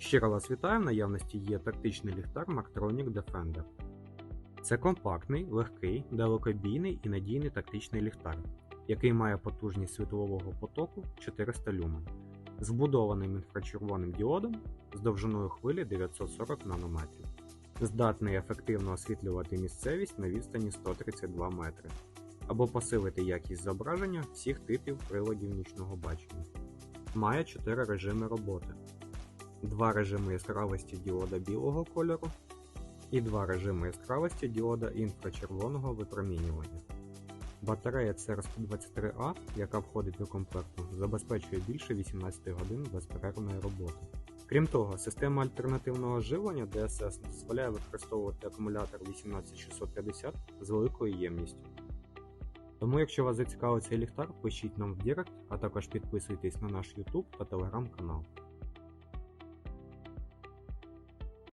Щиро вас вітаю, в наявності є тактичний ліхтар Marktronic Defender. Це компактний, легкий, далекобійний і надійний тактичний ліхтар, який має потужність світлового потоку 400 люмен з вбудованим інфрачервоним діодом з довжиною хвилі 940 нанометрів. Здатний ефективно освітлювати місцевість на відстані 132 метри або посилити якість зображення всіх типів приладів нічного бачення. Має 4 режими роботи два режими яскравості діода білого кольору і два режими яскравості діода інфрачервоного випромінювання. Батарея CR123A, яка входить до комплекту, забезпечує більше 18 годин безперервної роботи. Крім того, система альтернативного живлення DSS дозволяє використовувати акумулятор 18650 з великою ємністю. Тому, якщо вас зацікавив цей ліхтар, пишіть нам в Директ, а також підписуйтесь на наш YouTube та Telegram канал.